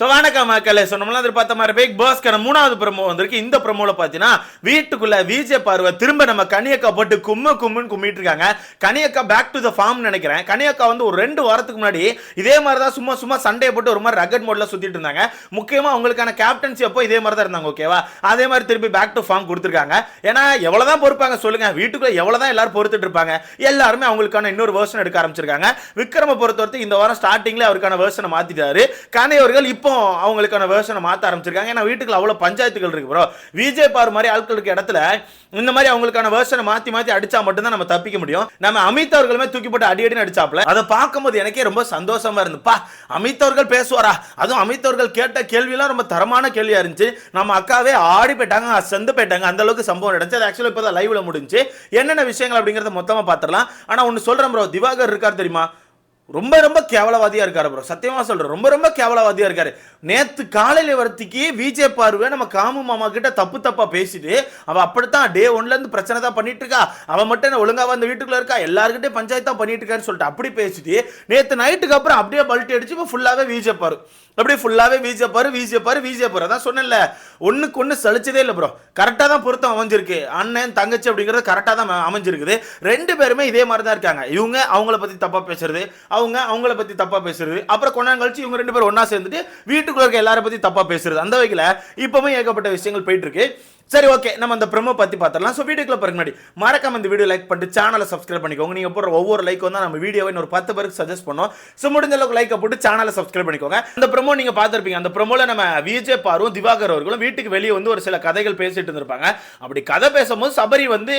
So வணக்கம் மக்களே. So நம்மளாம் எதிர்பார்த்த மாதிரி பிக் பாஸ்க்கான மூணாவது ப்ரமோ வந்திருக்கு. இந்த ப்ரமோவில் பார்த்தீங்கன்னா வீட்டுக்குள்ளே விஜய் பார்வை திரும்ப நம்ம கனியக்கா போட்டு கும்ம கும்முன்னு கும்மிட்டு இருக்காங்க. கனியக்கா பேக் டு த ஃபார்ம் நினைக்கிறேன். கனியக்கா வந்து ஒரு ரெண்டு வாரத்துக்கு முன்னாடி இதே மாதிரி தான் சும்மா சும்மா சண்டையை போட்டு ஒரு மாதிரி ரகட் மோடில் சுற்றிட்டு இருந்தாங்க. முக்கியமாக அவங்களுக்கான கேப்டன்சி அப்போ இதே மாதிரி தான் இருந்தாங்க ஓகேவா அதே மாதிரி திருப்பி பேக் டு ஃபார்ம் கொடுத்துருக்காங்க. ஏன்னா எவ்வளவுதான் பொறுப்பாங்க சொல்லுங்க. எவ்வளோ தான் எல்லாரும் பொறுத்துட்டு இருப்பாங்க. எல்லாருமே அவங்களுக்கான இன்னொரு வேர்ஷன் எடுக்க ஆரம்பிச்சிருக்காங்க. விக்ரம பொறுத்தவரைக்கும் இந்த வாரம் ஸ்டார்டிங்கில் அவருக்கான வேர்ஷனை மாற்றிட்டாரு கனி இப்போ இப்போ அவங்களுக்கான வேர்ஷனை மாத்த ஆரம்பிச்சிருக்காங்க. ஏன்னா வீட்டுக்குள்ள அவ்வளவு பஞ்சாயத்துகள் இருக்கு ப்ரோ விஜய் பார் மாதிரி ஆட்கள் இருக்க இடத்துல இந்த மாதிரி அவங்களுக்கான வேர்ஷனை மாத்தி மாத்தி அடிச்சா மட்டும்தான் நம்ம தப்பிக்க முடியும். நம்ம அமித் அவர்களுமே தூக்கி போட்டு அடி அடின்னு அடிச்சாப்ல. அதை பார்க்கும்போது எனக்கே ரொம்ப சந்தோஷமா இருந்துப்பா அமித் அவர்கள் பேசுவாரா? அதுவும் அமித் அவர்கள் கேட்ட கேள்வியெல்லாம் ரொம்ப தரமான கேள்வியா இருந்துச்சு. நம்ம அக்காவே ஆடி போயிட்டாங்க செந்து போயிட்டாங்க. அந்த அளவுக்கு சம்பவம் நடந்துச்சு. அது ஆக்சுவலாக இப்போ தான் லைவ்ல முடிஞ்சு என்னென்ன விஷயங்கள் அப்படிங்கறத மொத்தமா பார்த்துடலாம் ஆனா ஒன்னு சொல்றேன் ப்ரோ திவாகர் இருக்கார் தெரியுமா? ரொம்ப ரொம்ப கேவலவாதியாக இருக்கார் ப்ரோ சத்தியமாக சொல்கிறேன் ரொம்ப ரொம்ப கேவலவாதியாக இருக்கார். நேற்று காலையில் வரத்துக்கு விஜய் பார்வை நம்ம காமு மாமா கிட்ட தப்பு தப்பாக பேசிட்டு அவள் அப்படித்தான் டே ஒன்லேருந்து பிரச்சனை தான் பண்ணிட்டு இருக்கா. அவன் மட்டும் என்ன ஒழுங்காக வந்த வீட்டுக்குள்ள இருக்கா? எல்லாருக்கிட்டே பஞ்சாயத்து தான் பண்ணிட்டு இருக்கான்னு சொல்லிட்டு அப்படி பேசிட்டு நேற்று நைட்டுக்கு அப்புறம் அப்படியே பல்ட்டி அடிச்சு இப்போ ஃபுல்லாவே விஜய் பாரு. அப்படியே ஃபுல்லாவே விஜய் பாரு விஜய் பாரு விஜய் பாரு. அதான் சொன்னேன்ல ஒன்றுக்கு ஒன்று சலிச்சதே இல்லை ப்ரோ கரெக்டாக தான் பொருத்தம் அமைஞ்சிருக்கு. அண்ணன் தங்கச்சி அப்படிங்கிறது கரெக்டாக தான் அமைஞ்சிருக்குது. ரெண்டு பேருமே இதே மாதிரி தான் இருக்காங்க. இவங்க அவங்கள பற்றி தப்பாக பேசுறது அவங்க அவங்கள பத்தி தப்பா பேசுறது அப்புறம் கொண்டாந்து கழிச்சு இவங்க ரெண்டு பேரும் ஒன்னா சேர்ந்துட்டு வீட்டுக்குள்ள இருக்க எல்லாரை பத்தி தப்பா பேசுறது. அந்த வகையில் இப்பவுமே ஏகப்பட்ட விஷயங்கள் போயிட்டு இருக்கு. சரி ஓகே நம்ம அந்த ப்ரோமோ பற்றி பார்த்துடலாம் ஸோ வீடியோக்குள்ள பிறகு முன்னாடி மறக்காம இந்த வீடியோ லைக் பண்ணிட்டு சேனலை சப்ஸ்கிரைப் பண்ணிக்கோங்க. நீங்கள் போடுற ஒவ்வொரு லைக் வந்து நம்ம வீடியோவை ஒரு பத்து பேருக்கு சஜஸ்ட் பண்ணோம் ஸோ முடிஞ்ச அளவுக்கு லைக்கை போட்டு சேனலை சப்ஸ்கிரைப் பண்ணிக்கோங்க. அந்த ப்ரொமோ நீங்கள் பார்த்துருப்பீங்க அந்த ப்ரொமோவில் நம்ம விஜய் பாரும் திவாகர் அவர்களும் வீட்டுக்கு வெளியே வந்து ஒரு சில கதைகள் பேசிட்டு இருந்திருப்பாங்க. அப்படி கதை பேசும்போது சபரி வந்து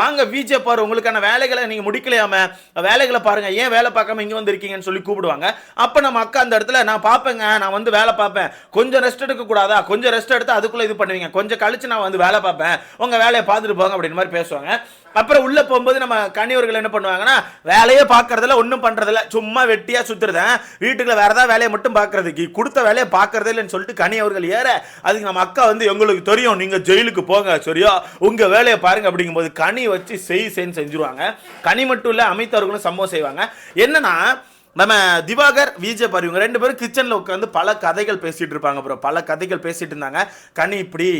வாங்க விஜய் பாரு உங்களுக்கான வேலைகளை நீங்கள் முடிக்கலையாம? வேலைகளை பாருங்க. ஏன் வேலை பார்க்காம இங்கே வந்து இருக்கீங்கன்னு சொல்லி கூப்பிடுவாங்க. அப்போ நம்ம அக்கா அந்த இடத்துல நான் பார்ப்பேங்க. நான் வந்து வேலை பார்ப்பேன். கொஞ்சம் ரெஸ்ட் எடுக்கக்கூடாதா? கொஞ்சம் ரெஸ்ட் எடுத்து அதுக்குள்ளே இது பண்ணுவீங்க. கொஞ்சம் கழிச்சு நான் வந்து வேலை பார்ப்பேன். உங்க வேலையை பார்த்துட்டு போங்க அப்படின்னு மாதிரி பேசுவாங்க. அப்புறம் உள்ள போகும்போது நம்ம கணியவர்கள் என்ன பண்ணுவாங்கன்னா வேலையே பார்க்கறதில்ல ஒன்றும் பண்றதில்ல. சும்மா வெட்டியா சுத்துறதேன் வீட்டுக்குள்ள வேறு ஏதாவது வேலையை மட்டும் பார்க்கறதுக்கு. கொடுத்த வேலையை பார்க்கறதே இல்லைன்னு சொல்லிட்டு கனி அவர்கள் ஏற அதுக்கு நம்ம அக்கா வந்து எங்களுக்கு தெரியும். நீங்கள் ஜெயிலுக்கு போங்க சரியா? உங்கள் வேலையை பாருங்க அப்படிங்கும்போது கனி வச்சு செய் செய்ன்னு செஞ்சுருவாங்க. கனி மட்டும் இல்லை அமைத்தவர்களும் சம்பவம் செய்வாங்க. என்னன்னா நம்ம திவாகர் விஜய் பாரு இவங்க ரெண்டு பேரும் கிச்சனில் உட்காந்து பல கதைகள் பேசிகிட்டு இருப்பாங்க ப்ரோ பல கதைகள் பேசிட்டு இருந்தாங்க. கனி இப்படி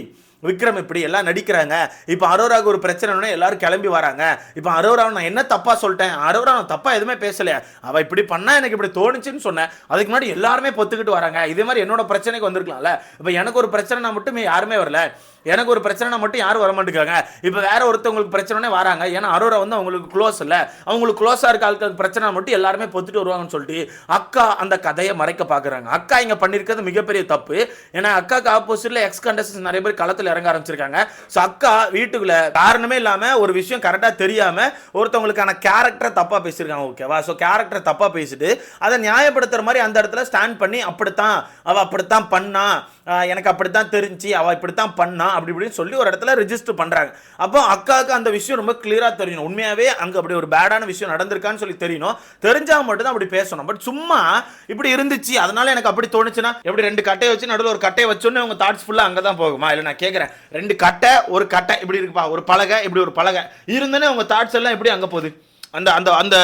விக்ரம் இப்படி எல்லாம் நடிக்கிறாங்க. இப்போ அரோராவுக்கு ஒரு பிரச்சனைனா எல்லாரும் கிளம்பி வராங்க. இப்போ அரோராவை நான் என்ன தப்பாக சொல்லிட்டேன்? அரோரா நான் தப்பா எதுவுமே பேசலையே. அவள் இப்படி பண்ணால் எனக்கு இப்படி தோணுச்சுன்னு சொன்னேன். அதுக்கு முன்னாடி எல்லாருமே பொத்துக்கிட்டு வராங்க. இதே மாதிரி என்னோட பிரச்சனைக்கு வந்திருக்கலாம்ல. இப்போ எனக்கு ஒரு பிரச்சனைனா மட்டும் யாருமே வரல. எனக்கு ஒரு பிரச்சனைனா மட்டும் யாரும் வர மாட்டேங்காங்க இப்போ வேற ஒருத்தவங்களுக்கு பிரச்சனைனே வராங்க. ஏன்னா அரோரா வந்து அவங்களுக்கு க்ளோஸ் இல்லை. அவங்களுக்கு க்ளோஸாக இருக்க ஆட்களுக்கு பிரச்சனை மட்டும் எல்லாருமே பொத்துட்டு வருவாங்கன்னு சொல்லிட்டு அக்கா அந்த கதையை மறைக்க பார்க்குறாங்க அக்கா இங்கே பண்ணியிருக்கிறது மிகப்பெரிய தப்பு. ஏன்னா அக்காக்கு ஆப்போசிட்டில் எக்ஸ் கண்டஸ்டன்ஸ் நிறைய பேர் களத்தில் இறங்க ஆரம்பிச்சிருக்காங்க. ஸோ அக்கா வீட்டுக்குள்ள காரணமே இல்லாம ஒரு விஷயம் கரெக்டா தெரியாம ஒருத்தவங்களுக்கான கேரக்டரை தப்பா பேசியிருக்காங்க ஓகேவா ஸோ கேரக்டரை தப்பா பேசிட்டு அதை நியாயப்படுத்துற மாதிரி அந்த இடத்துல ஸ்டாண்ட் பண்ணி அப்படித்தான் அவ அப்படித்தான் பண்ணா எனக்கு அப்படித்தான் தெரிஞ்சு அவ இப்படித்தான் பண்ணா அப்படி இப்படின்னு சொல்லி ஒரு இடத்துல ரெஜிஸ்டர் பண்றாங்க. அப்போ அக்காவுக்கு அந்த விஷயம் ரொம்ப கிளியரா தெரியணும் உண்மையாவே அங்க அப்படி ஒரு பேடான விஷயம் நடந்திருக்கான்னு சொல்லி தெரியணும் தெரிஞ்சா மட்டும் தான் அப்படி பேசணும். பட் சும்மா இப்படி இருந்துச்சு அதனால எனக்கு அப்படி தோணுச்சுன்னா எப்படி ரெண்டு கட்டையை வச்சு நடுவில் ஒரு கட்டையை வச்சோன்னு உங்க தாட்ஸ் ஃபுல்லாக அங்கே தான் போகுமா? இல்லை நான் கேட்க கேட்குறேன் ரெண்டு கட்டை ஒரு கட்டை இப்படி இருக்குப்பா ஒரு பலகை இப்படி ஒரு பலகை. இருந்தோன்னே உங்க தாட்ஸ் எல்லாம் எப்படி அங்க போகுது? அந்த அந்த அந்த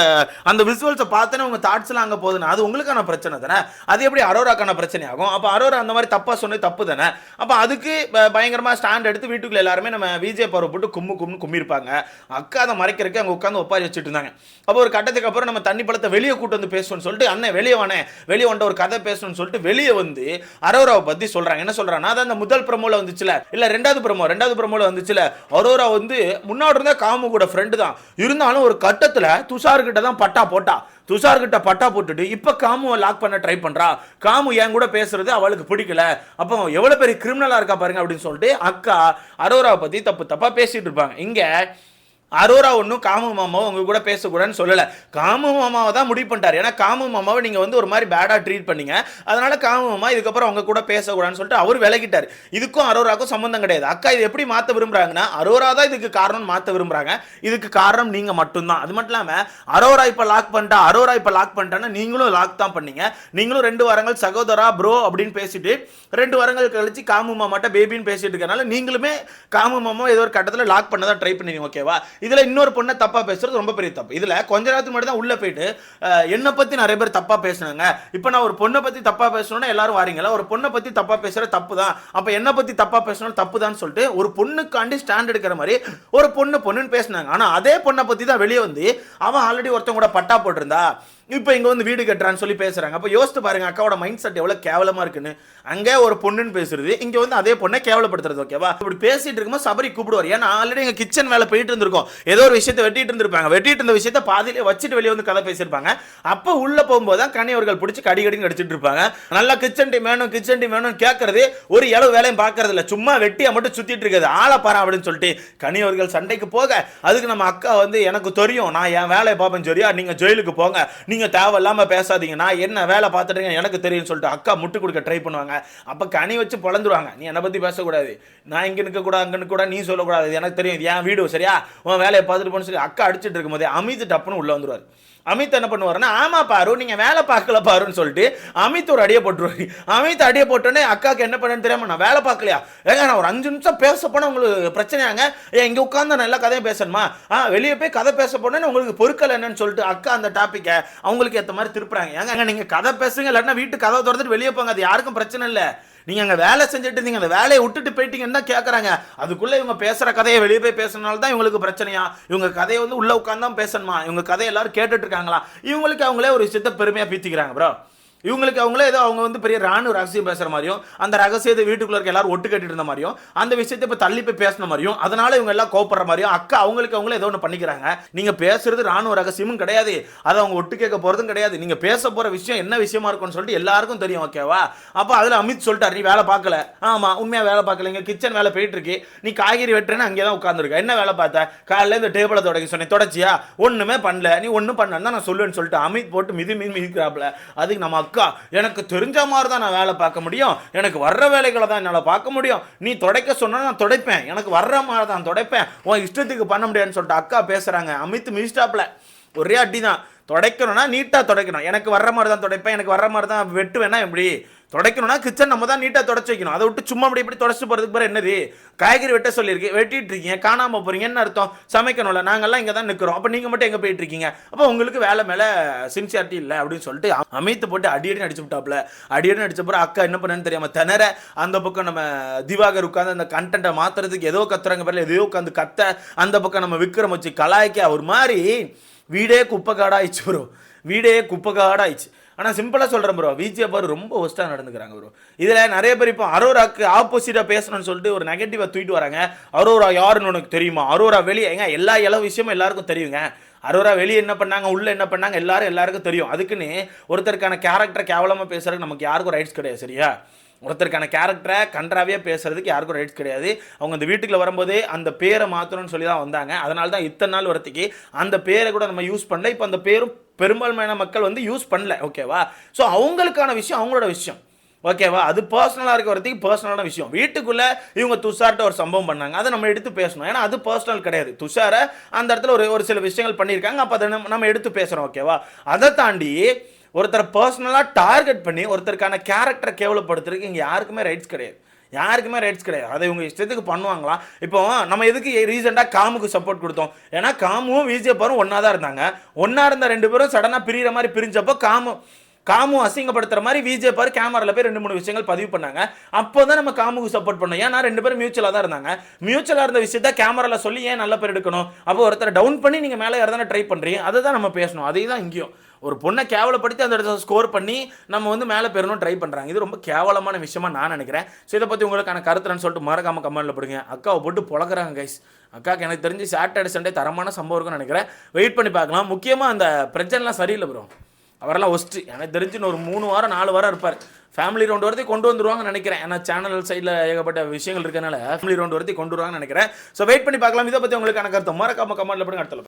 அந்த விசுவல்ஸை பார்த்தோன்னே உங்கள் தாட்ஸ்லாம் அங்கே போகுதுன்னா? அது உங்களுக்கான பிரச்சனை தானே? அது எப்படி அரோராக்கான பிரச்சனை ஆகும் அப்போ அரோரா அந்த மாதிரி தப்பாக சொன்னது தப்பு தானே? அப்போ அதுக்கு ப- ஸ்டாண்ட் எடுத்து வீட்டுக்குள்ளே எல்லாருமே நம்ம விஜய் பருவ போட்டு கும்மு கும்னு கும்மிருப்பாங்க அக்கா அதை மறைக்கிறதுக்கு அங்கே உட்காந்து ஒப்பாரி வச்சுட்டு இருந்தாங்க. அப்போ ஒரு கட்டத்துக்கு அப்புறம் நம்ம தண்ணி பழத்தை வெளியே கூட்டு வந்து பேசணும்னு சொல்லிட்டு அண்ணன் வெளியே வானே வெளியே வந்த ஒரு கதை பேசணும்னு சொல்லிட்டு வெளியே வந்து அரோராவை பற்றி சொல்கிறாங்க என்ன சொல்கிறாங்கன்னா அது அந்த முதல் ப்ரமோல வந்துச்சுல. இல்லை ரெண்டாவது ப்ரமோ ரெண்டாவது ப்ரமோல வந்துச்சுல. அரோரா வந்து முன்னாடி இருந்தால் காமு கூட ஃப்ரெண்டு தான். இருந்தாலும் ஒரு கட்டத்தை துஷார் துஷார்கிட்ட தான் பட்டா போட்டா. துஷார்கிட்ட பட்டா போட்டுட்டு இப்ப காமுவை லாக் பண்ண ட்ரை பண்றா. காமு என் கூட பேசுறது அவளுக்கு பிடிக்கல. அப்போ எவ்வளோ பெரிய கிரிமினலா இருக்கா பாருங்க அப்படின்னு சொல்லிட்டு அக்கா அரோராவை பத்தி தப்பு தப்பா பேசிட்டு இருப்பாங்க. இங்க அரோரா ஒன்றும் காமு மாமாவை உங்க கூட பேசக்கூடாதுன்னு சொல்லலை. காமு மாமாவை தான் முடிவு பண்ணிட்டார். ஏன்னா காமு மாமாவை நீங்கள் வந்து ஒரு மாதிரி பேடாக ட்ரீட் பண்ணீங்க. அதனால காமு மாமா இதுக்கப்புறம் அவங்க கூட பேசக்கூடாதுன்னு சொல்லிட்டு அவர் விலகிட்டார். இதுக்கும் அரோராக்கும் சம்மந்தம் கிடையாது. அக்கா இது எப்படி மாற்ற விரும்புகிறாங்கன்னா அரோரா தான் இதுக்கு காரணம் மாற்ற விரும்புகிறாங்க இதுக்கு காரணம் நீங்கள் மட்டும்தான். அது மட்டும் இல்லாமல் அரோரா இப்போ லாக் பண்ணிட்டா அரோரா இப்போ லாக் பண்ணிட்டான்னா நீங்களும் லாக் தான் பண்ணீங்க. நீங்களும் ரெண்டு வாரங்கள் சகோதரா ப்ரோ அப்படின்னு பேசிட்டு ரெண்டு வாரங்கள் கழிச்சு காமு மாமாட்ட பேபின்னு பேசிட்டு இருக்கனால நீங்களுமே காமு மாமா ஏதோ ஒரு கட்டத்தில் லாக் பண்ண தான் ட்ரை பண்ணுவீங்க ஓகேவா இதில் இன்னொரு பொண்ணை தப்பாக பேசுறது ரொம்ப பெரிய தப்பு. இதில் கொஞ்ச நேரத்துக்கு முன்னாடி தான் உள்ளே போயிட்டு என்னை பற்றி நிறைய பேர் தப்பாக பேசுனாங்க. இப்போ நான் ஒரு பொண்ணை பற்றி தப்பாக பேசணும்னா எல்லாரும் வாரீங்களா ஒரு பொண்ணை பற்றி தப்பாக பேசுகிற தப்பு தான் அப்போ என்னை பற்றி தப்பாக பேசணும் தப்பு தான் சொல்லிட்டு ஒரு பொண்ணுக்காண்டி ஸ்டாண்ட் எடுக்கிற மாதிரி ஒரு பொண்ணு பொண்ணுன்னு பேசினாங்க. ஆனால் அதே பொண்ணை பற்றி தான் வெளியே வந்து அவன் ஆல்ரெடி ஒருத்தன் கூட பட்டா போட்டிருந்தா இப்போ இங்கே வந்து வீடு கட்டுறான்னு சொல்லி பேசுறாங்க. அப்போ யோசித்து பாருங்க அக்காவோட மைண்ட் செட் எவ்வளோ கேவலமாக இருக்குன்னு. அங்கே ஒரு பொண்ணுன்னு பேசுறது இங்கே வந்து அதே பொண்ணை கேவலப்படுத்துறது ஓகேவா இப்படி பேசிட்டு இருக்கும்போது சபரி கூப்பிடுவார். ஏன்னா ஆல்ரெடி எங்கள் கிச்சன் வேலை போயிட்டு இருந்திருக்கோம். ஏதோ ஒரு விஷயத்தை வெட்டிட்டு இருந்திருப்பாங்க. வெட்டிட்டு இருந்த விஷயத்த பாதியிலே வச்சுட்டு வெளியே வந்து கதை பேசியிருப்பாங்க. அப்போ உள்ள போகும்போது தான் கனியவர்கள் பிடிச்சி கடி கடின்னு அடிச்சிட்டு இருப்பாங்க. நல்லா கிச்சன் டீம் வேணும் கிச்சன் டீம் வேணும் கேட்கறது ஒரு இளவு வேலையும் பார்க்கறது இல்லை சும்மா வெட்டியா மட்டும் சுத்திட்டு இருக்குது. ஆளை பாரு அப்படின்னு சொல்லிட்டு கனியவர்கள் சண்டைக்கு போக அதுக்கு நம்ம அக்கா வந்து எனக்கு தெரியும். நான் என் வேலையை பார்ப்பேன் சரியா? நீங்க ஜெயிலுக்கு போங்க. நீங்க தேவையில்லாம பேசாதீங்க. நான் என்ன வேலை பார்த்துட்டீங்க எனக்கு தெரியும்னு சொல்லிட்டு அக்கா முட்டு கொடுக்க ட்ரை பண்ணுவாங்க. அப்ப கனி வச்சு பொழந்துருவாங்க. நீ என்னை பத்தி பேசக்கூடாது. நான் இங்க நிற்க கூட அங்க நிற்க கூட நீ சொல்லக்கூடாது. எனக்கு தெரியும். என் வீடு சரியா? உன் வேலையை பார்த்துட்டு போன்னு சொல்லி அக்கா அடிச்சிட்டு இருக்கும்போதே அமித் டப்புன்னு உள்ளே வந்துருவாரு. அமித் என்ன பண்ணுவாருன்னா ஆமா பாரு நீங்க வேலை பார்க்கல பாருன்னு சொல்லிட்டு அமித் ஒரு அடியை போட்டுருவாரு. அமித் அடியை போட்டோன்னே அக்காக்கு என்ன பண்ணேன்னு தெரியாம நான் வேலை பார்க்கலையா? ஏங்க நான் ஒரு அஞ்சு நிமிஷம் பேச போனா உங்களுக்கு பிரச்சனையாங்க ஏன் இங்க உட்காந்து நான் எல்லா கதையும் பேசணுமா? ஆ வெளியே போய் கதை பேச போனேன்னு உங்களுக்கு பொருட்கள் என்னன்னு சொல்லிட்டு அக்கா அந்த டாப்பிக்கை அவங்களுக்கு ஏற்ற மாதிரி திருப்புறாங்க. ஏங்க நீங்க கதை பேசுங்க இல்லாட்டினா வீட்டு கதை திறந்துட்டு வெளியே போங்க அது யாருக்கும் பிரச்சனை இல்லை. நீங்கள் அங்கே வேலை செஞ்சுட்டு இருந்தீங்க அந்த வேலையை விட்டுட்டு போயிட்டீங்கன்னு தான் கேட்குறாங்க அதுக்குள்ளே இவங்க பேசுகிற கதையை வெளியே போய் பேசுறதுனால தான் இவங்களுக்கு பிரச்சனையா? இவங்க கதையை வந்து உள்ளே உட்காந்து தான் பேசணுமா? இவங்க கதையை எல்லாரும் கேட்டுட்டு இருக்காங்களா? இவங்களுக்கு அவங்களே ஒரு விஷயத்த பெருமையாக பீத்திக்கிறாங்க ப்ரோ இவங்களுக்கு அவங்களே ஏதோ அவங்க வந்து பெரிய ராணுவ ரகசியம் பேசுகிற மாதிரியும் அந்த ரகசியத்தை வீட்டுக்குள்ள இருக்க எல்லாரும் ஒட்டு கட்டிட்டு இருந்த மாதிரியும் அந்த விஷயத்தை இப்போ தள்ளி போய் பேசின மாதிரியும் அதனால இவங்க எல்லாம் கோப்படுற மாதிரியும் அக்கா அவங்களுக்கு அவங்களே ஏதோ ஒன்று பண்ணிக்கிறாங்க. நீங்கள் பேசுறது ராணுவ ரகசியமும் கிடையாது. அதை அவங்க ஒட்டு கேட்க போகிறதும் கிடையாது. நீங்கள் பேச போகிற விஷயம் என்ன விஷயமா இருக்கும்னு சொல்லிட்டு எல்லாருக்கும் தெரியும் ஓகேவா அப்போ அதில் அமித் சொல்லிட்டார் நீ வேலை பார்க்கல. ஆமாம் உண்மையாக வேலை பார்க்கலீங்க கிச்சன் வேலை போயிட்டு இருக்கு. நீ காய்கறி வெட்டுறேன்னு அங்கே தான் உட்காந்துருக்க என்ன வேலை பார்த்த? காலையில் இந்த டேபிளை தொடங்கி சொன்னேன். தொடச்சியா? ஒன்றுமே பண்ணல. நீ ஒன்றும் பண்ணலன்னு தான் நான் சொல்லுவேன்னு சொல்லிட்டு அமித் போட்டு மிதி மிதி மிதிக்கிறாப்ல அதுக்கு நம்ம அக்கா எனக்கு தெரிஞ்ச மாதிரி தான் நான் வேலை பார்க்க முடியும். எனக்கு வர்ற வேலைகளை தான் என்னால் பார்க்க முடியும். நீ துடைக்க சொன்னால் நான் துடைப்பேன். எனக்கு வர்ற மாதிரி தான் துடைப்பேன். உன் இஷ்டத்துக்கு பண்ண முடியாதுன்னு சொல்லிட்டு அக்கா பேசுகிறாங்க அமித் மிஸ்டாப்பில் ஒரே அடி தான் துடைக்கணும்னா நீட்டாக துடைக்கணும். எனக்கு வர்ற மாதிரி தான் துடைப்பேன் எனக்கு வர்ற மாதிரி தான் வெட்டுவேன்னா எப்படி? துடைக்கணும்னா கிச்சன் நம்ம தான் நீட்டாக தொடச்சி வைக்கணும். அதை விட்டு சும்மா அப்படி இப்படி தொடச்சு போகிறதுக்கு பிறகு என்னது? காய்கறி வெட்ட சொல்லியிருக்கு. வெட்டிட்டு இருக்கீங்க. காணாமல் போகிறீங்க என்ன அர்த்தம்? சமைக்கணும்ல. நாங்கள்லாம் இங்கே தான் நிற்கிறோம் அப்போ நீங்கள் மட்டும் எங்கே போயிட்டு இருக்கீங்க? அப்போ உங்களுக்கு வேலை மேலே சின்சியாரிட்டி இல்லை அப்படின்னு சொல்லிட்டு அமைத்து போட்டு அடியடி அடிச்சு விட்டாப்ல அடியடி அடிச்ச பிறகு அக்கா என்ன பண்ணேன்னு தெரியாமல் திணற அந்த பக்கம் நம்ம திவாகர் உட்காந்து அந்த கண்டென்ட்டை மாற்றுறதுக்கு ஏதோ கத்துறாங்க பேரில். எதையோ உட்காந்து கத்த அந்த பக்கம் நம்ம விக்ரம் வச்சு கலாய்க்க ஒரு மாதிரி வீடே குப்பை ப்ரோ வீடே குப்பை ஆனால் சிம்பிளாக சொல்கிறேன் ப்ரோ விஜய் பாரு ரொம்ப ஒஸ்ட்டாக நடந்துக்கிறாங்க ப்ரோ இதில் நிறைய பேர் இப்போ அரோராக்கு ஆப்போசிட்டாக பேசணும்னு சொல்லிட்டு ஒரு நெகட்டிவாக தூக்கிட்டு வராங்க. அரோரா யாருன்னு உனக்கு தெரியுமா? அரோரா வெளியே ஏங்க எல்லா இள விஷயமும் எல்லாருக்கும் தெரியுங்க. அரோரா வெளியே என்ன பண்ணாங்க உள்ளே என்ன பண்ணாங்க எல்லாரும் எல்லாருக்கும் தெரியும். அதுக்குன்னு ஒருத்தருக்கான கேரக்டர் கேவலமாக பேசுகிறதுக்கு நமக்கு யாருக்கும் ரைட்ஸ் கிடையாது சரியா? ஒருத்தருக்கான கேரக்டரை கன்றாவே பேசுறதுக்கு யாருக்கும் ரைட்ஸ் கிடையாது. அவங்க அந்த வீட்டுக்குள்ள வரும்போதே அந்த பேரை மாற்றணும்னு சொல்லி தான் வந்தாங்க. அதனால தான் இத்தனை நாள் வரத்துக்கு அந்த பேரை கூட நம்ம யூஸ் பண்ணல. இப்போ அந்த பேரும் பெரும்பான்மையான மக்கள் வந்து யூஸ் பண்ணல. ஓகேவா ஸோ அவங்களுக்கான விஷயம் அவங்களோட விஷயம். ஓகேவா அது பர்சனலாக இருக்க வரத்துக்கு பர்சனலான விஷயம். வீட்டுக்குள்ளே இவங்க துஷார்ட்ட ஒரு சம்பவம் பண்ணாங்க. அதை நம்ம எடுத்து பேசணும். ஏன்னா அது பர்சனல் கிடையாது. துஷாரை அந்த இடத்துல ஒரு ஒரு சில விஷயங்கள் பண்ணியிருக்காங்க. அப்போ அதை நம்ம எடுத்து பேசுகிறோம் ஓகேவா அதை தாண்டி ஒருத்தரை பர்சனலாக டார்கெட் பண்ணி ஒருத்தருக்கான கேரக்டரை கேவலப்படுத்துறதுக்கு இங்கே யாருக்குமே ரைட்ஸ் கிடையாது. யாருக்குமே ரைட்ஸ் கிடையாது. அதை இவங்க இஷ்டத்துக்கு பண்ணுவாங்களா? இப்போ நம்ம எதுக்கு ரீசெண்டாக காமுக்கு சப்போர்ட் கொடுத்தோம்? ஏன்னா காமும் விஜயப்பாரும் ஒன்றா தான் இருந்தாங்க. ஒன்றா இருந்த ரெண்டு பேரும் சடனாக பிரிகிற மாதிரி பிரிஞ்சப்போ காமு காமு அசிங்கப்படுத்துற மாதிரி விஜய் பாரு கேமராவில் போய் ரெண்டு மூணு விஷயங்கள் பதிவு பண்ணாங்க. அப்போ தான் நம்ம காமுக்கு சப்போர்ட் பண்ணோம். ஏன்னா ரெண்டு பேரும் மியூச்சுவலாக தான் இருந்தாங்க. மியூச்சுவலாக இருந்த விஷயத்த கேமரால சொல்லி ஏன் நல்ல பேர் எடுக்கணும்? அப்போ ஒருத்தர் டவுன் பண்ணி நீங்கள் மேலே யாராவது ட்ரை பண்ணுறீங்க அதை தான் நம்ம பேசணும். அதே தான் இங்கேயும். ஒரு பொண்ணை கேவலப்படுத்தி அந்த இடத்துல ஸ்கோர் பண்ணி நம்ம வந்து மேலே பெறணும் ட்ரை பண்ணுறாங்க இது ரொம்ப கேவலமான விஷயமா நான் நினைக்கிறேன். ஸோ இதை பற்றி உங்களுக்கான கருத்துன்னு சொல்லிட்டு மறக்காம கமெண்ட்ல போடுங்க. அக்காவை போட்டு பொழக்கிறாங்க கைஸ் அக்காவுக்கு எனக்கு தெரிஞ்சு சாட்டர்டே சண்டே தரமான சம்பவம் இருக்குன்னு நினைக்கிறேன். வெயிட் பண்ணி பார்க்கலாம். முக்கியமாக அந்த பிரச்சனைலாம் சரியில்லை ப்ரோ அவரெல்லாம் ஒஸ்ட்டு எனக்கு தெரிஞ்சு ஒரு மூணு வாரம் நாலு வாரம் இருப்பார். ஃபேமிலி ரவுண்ட் வரதை கொண்டு வந்துருவாங்கன்னு நினைக்கிறேன். ஏன்னா சேனல் சைடில் ஏகப்பட்ட விஷயங்கள் இருக்கனால ஃபேமிலி ரவுண்ட் வரைக்கும் கொண்டு வருவாங்கன்னு நினைக்கிறேன். ஸோ வெயிட் பண்ணி பார்க்கலாம். இதை பற்றி உங்களுக்கான கருத்து. மறக்காம கமெண்ட்ல போடுங்க. அடுத்த